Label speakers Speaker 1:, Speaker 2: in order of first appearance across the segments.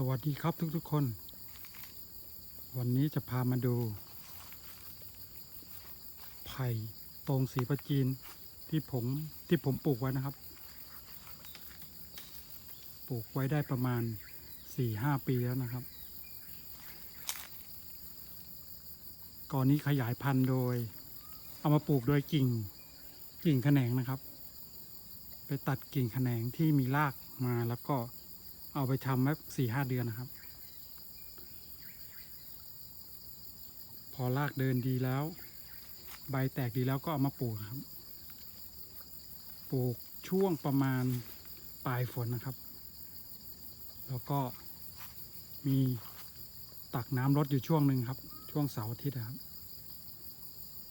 Speaker 1: สวัสดีครับทุกๆคน วันนี้จะพามาดู ไผ่ตรงสีประจีนที่ผมที่ผมปลูกไว้นะครับ ปลูกไว้ได้ประมาณสี่ห้าปีแล้วนะครับ ก่อนนี้ขยายพันธุ์โดย เอามาปลูกโดยกิ่งกิ่งแขนงนะครับ ไปตัดกิ่งแขนงที่มีรากมาแล้วก็ เอาไปทำแค่สี่ห้าเดือนนะครับ พอรากเดินดีแล้ว ใบแตกดีแล้วก็เอามาปลูกครับ ปลูกช่วงประมาณปลายฝนนะครับ แล้วก็มีตักน้ำลดอยู่ช่วงหนึ่งครับ ช่วงเสาร์อาทิตย์นะครับ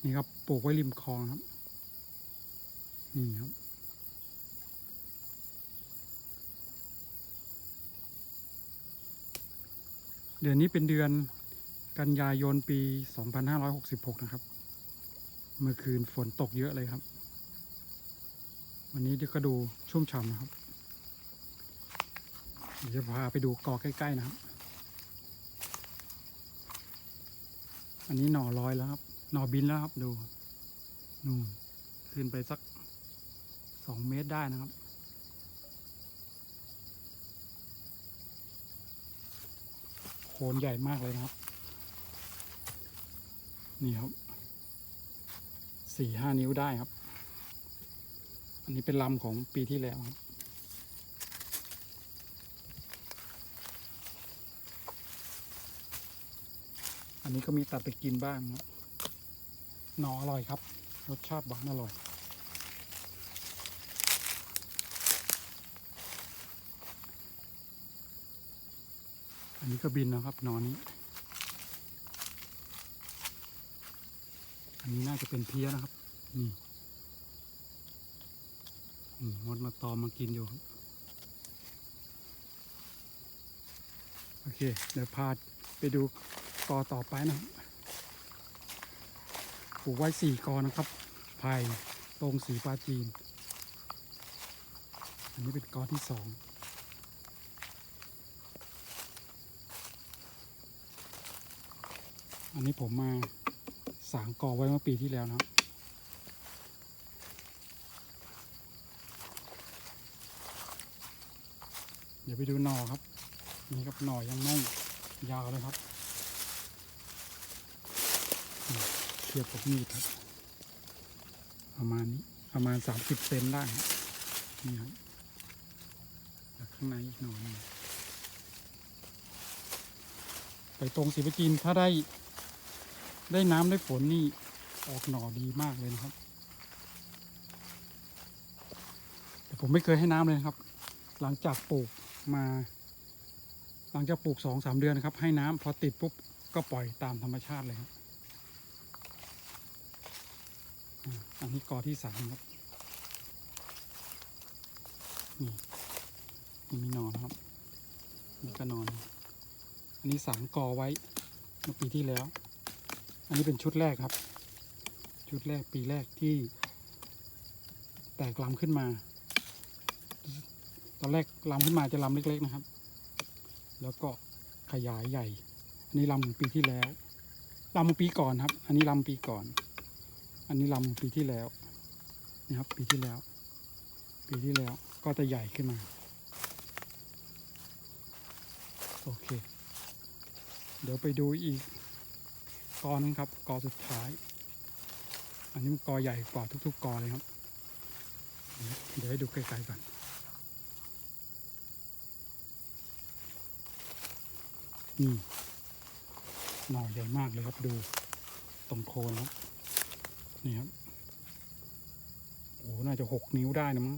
Speaker 1: นี่ครับปลูกไว้ริมคลองครับ นี่ครับ ดือนนี้เป็นเดือนกันยายนปี 2566 นะครับ เมื่อคืนฝนตกเยอะเลยครับ วันนี้เดี๋ยวก็ดูชุ่มฉ่ำนะครับ เดี๋ยวจะพาไปดูกอใกล้ ๆ นะครับ อันนี้หน่อลอยแล้วครับ หน่อบินแล้วครับดู นู่นขึ้นไปสักสองเมตรได้นะครับ โคนใหญ่มากเลยนะครับ นี่ครับสี่ห้านิ้วได้ครับ อันนี้เป็นลำของปีที่แล้วครับอันนี้ก็มีตัดไปกินบ้างครับหนออร่อยครับ รสชาติหวานอร่อย อันนี้ก็บินนะครับนอนนี้ อันนี้น่าจะเป็นเพี้ยนะครับนี่นี่มดมาตอมมากินอยู่ครับ โอเค เดี๋ยวพาไปดูกอต่อไปนะปลูกไว้สี่กอนะครับไผ่ตรงสีปลาจีน อันนี้เป็นกอที่สอง อันนี้ผมมาสางกอไว้เมื่อปีที่แล้วนะครับ เดี๋ยวไปดูหน่อครับ นี่ครับหน่อยังไม่ยาวเลยครับเทียบกับมีดครับ ประมาณนี้ประมาณสามสิบเซนได้นี่ครับแล้วข้างในอีกหน่อหนึงไปตรงสีประจีนถ้าได้ ได้น้ำได้ฝนนี่ออกหน่อดีมากเลยนะครับ แต่ผมไม่เคยให้น้ำเลยครับ หลังจากปลูกมา หลังจากปลูกสองสามเดือนนครับ ให้น้ำพอติดปุ๊บก็ปล่อยตามธรรมชาติเลยครับอันนี้กอที่สามครับนี่นี่มีนอนครับนี่ก็นอน อันนี้สามกอไว้เมื่อปีที่แล้ว อันนี้เป็นชุดแรกครับ ชุดแรกปีแรกที่ แตกลำขึ้นมา ตอนแรกลำขึ้นมาจะลำเล็ก ๆนะครับ แล้วก็ขยายใหญ่ อันนี้ลำปีที่แล้วลำปีก่อนครับ อันนี้ลำปีก่อน อันนี้ลำปีที่แล้วนะครับ ปีที่แล้ว ปีที่แล้วก็จะใหญ่ขึ้นมาโอเค เดี๋ยวไปดูอีกก อนึงครับ กอสุดท้าย อันนี้มันกอใหญ่กว่าทุก ๆ กอเลยครับ เดี๋ยวให้ดูไกลๆก่อนนี่หน่อใหญ่มากเลยครับดูตรงโคนครับนี่ครับโอ้น่าจะหกนิ้วได้นะมั้ง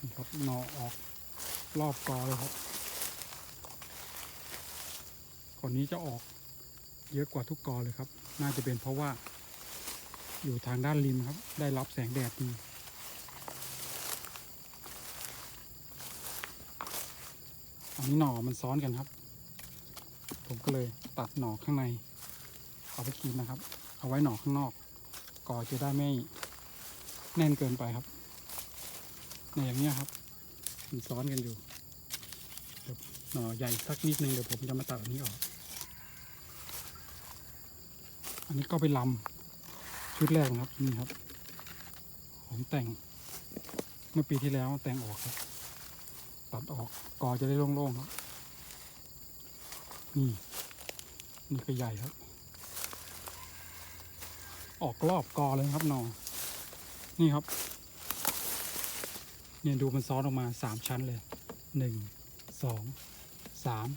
Speaker 1: นี่ครับหน่อออกรอบกอเลยครับ อนนี้จะออกเยอะกว่าทุกกอเลยครับ น่าจะเป็นเพราะว่า อยู่ทางด้านริมครับ ได้รับแสงแดดดี อันนี้หน่อมันซ้อนกันครับ ผมก็เลยตัดหน่อข้างใน เอาไปกินนะครับ เอาไว้หน่อข้างนอกกอจะได้ไม่แน่นเกินไปครับในอย่างนี้ครับมันซ้อนกันอยู่หน่อใหญ่สักนิดนึงเดี๋ยวผมจะมาตัดอันนี้ออก อันนี้ก็ไปลำชุดแรกนะครับนี่ครับ ผมแต่ง เมื่อปีที่แล้วแต่งออกครับ ตัดออกกอจะได้โล่งๆครับ นี่ นี่ก็ใหญ่ครับ ออกรอบกอเลยครับนอนี่ครับ เนี่ยดูมันซ้อนออกมาสามชั้นเลยหนึ่งสองสาม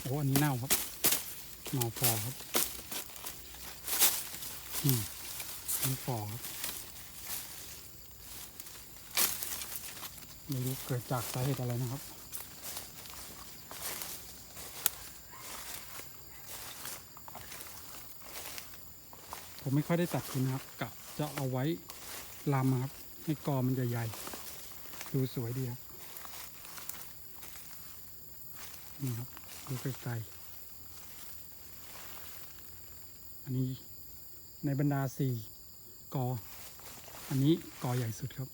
Speaker 1: โอ้อันนี้เน่าครับเน่าฟอครับ มนี่ฟอครับไม่รู้เกิดจากสาเหตุอะไรนะครับผมไม่ค่อยได้ตัดคุณนะครับกะจะเอาไว้ลำอะครับ ให้กอมันใหญ่ๆดูสวยดีครับนี่ครับดูไกลๆอันนี้ ในบรรดาสี่กอ อันนี้กอใหญ่สุดครับ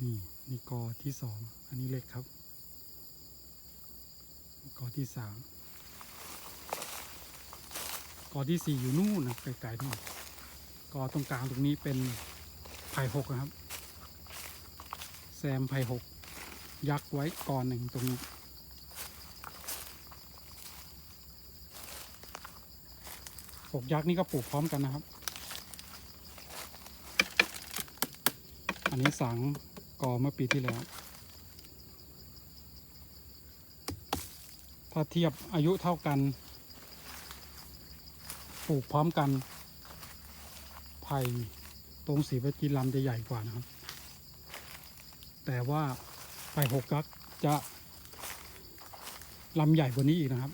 Speaker 1: นี่นี่กอที่สองอันนี้เล็กครับ กอที่สามกอที่สี่อยู่นู่นนะไกลๆนู่นกอตรงกลางตรงนี้เป็นไผ่หกนะครับ แซมไผ่หกยักไว้กอหนึ่งตรงนี้ กยักษ์นี่ก็ปลูกพร้อมกันนะครับ อันนี้สังกอเมื่อปีที่แล้ว ถ้าเทียบอายุเท่ากัน ปลูกพร้อมกัน ไผ่ตรงสีประจีลำจะใหญ่กว่านะครับ แต่ว่าไผ่หกกักจะลำใหญ่กว่านี้อีกนะครับ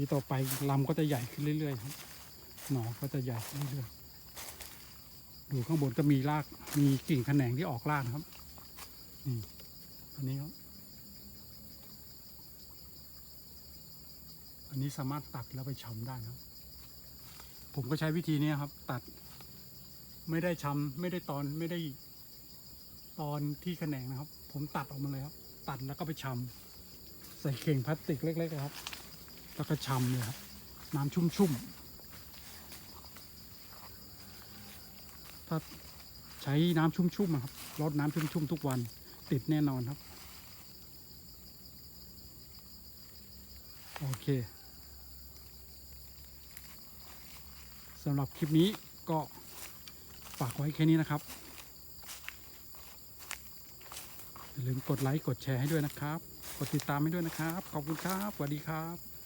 Speaker 1: ปีต่อไปลำก็จะใหญ่ขึ้นเรื่อยๆครับหน่อก็จะใหญ่ขึ้นเรื่อยๆดูข้างบนก็มีรากมีกิ่งแขนงที่ออกรากครับนี่อันนี้ครับอันนี้สามารถตัดแล้วไปชำได้นะครับผมก็ใช้วิธีนี้ครับ ตัด ไม่ได้ชำไม่ได้ตอนไม่ได้ตอนที่แขนงนะครับ ผมตัดออกมาเลยครับ ตัดแล้วก็ไปชำใส่เข่งพลาสติกเล็กๆครับ แล้วก็ชำเลยครับน้ำชุ่มๆ ถ้าใช้น้ำชุ่มๆอะครับรดน้ำชุ่มๆ ทุกวันติดแน่นอนครับ โอเคสำหรับคลิปนี้ก็ฝากไว้แค่นี้นะครับ อย่าลืมกดไลค์ กดแชร์ให้ด้วยนะครับ กดติดตามให้ด้วยนะครับ ขอบคุณครับ สวัสดีครับ